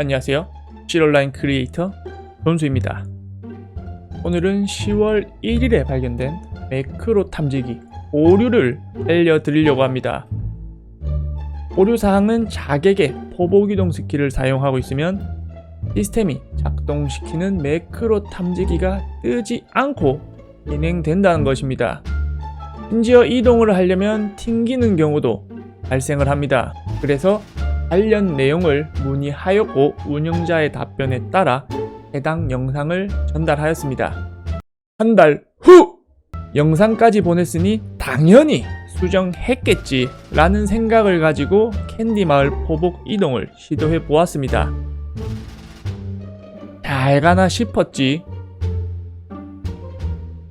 안녕하세요. 실온라인 크리에이터 돈수입니다. 오늘은 10월 1일에 발견된 매크로 탐지기 오류를 알려드리려고 합니다. 오류 사항은 자객의 포복 이동 스킬을 사용하고 있으면 시스템이 작동시키는 매크로 탐지기가 뜨지 않고 진행된다는 것입니다. 심지어 이동을 하려면 튕기는 경우도 발생을 합니다. 그래서 관련 내용을 문의하였고 운영자의 답변에 따라 해당 영상을 전달하였습니다. 한 달 후! 영상까지 보냈으니 당연히 수정했겠지 라는 생각을 가지고 캔디 마을 포복 이동을 시도해 보았습니다. 잘 가나 싶었지.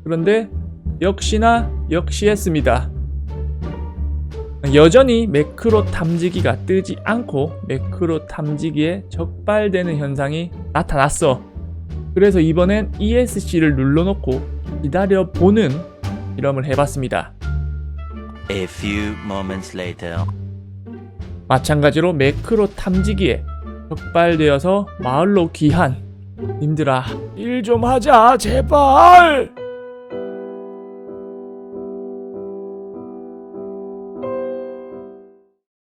그런데 역시나 역시했습니다. 여전히 매크로 탐지기가 뜨지 않고 매크로 탐지기에 적발되는 현상이 나타났어. 그래서 이번엔 ESC를 눌러놓고 기다려보는 실험을 해봤습니다. A few moments later. 마찬가지로 매크로 탐지기에 적발되어서 마을로 귀한 님들아 일 좀 하자 제발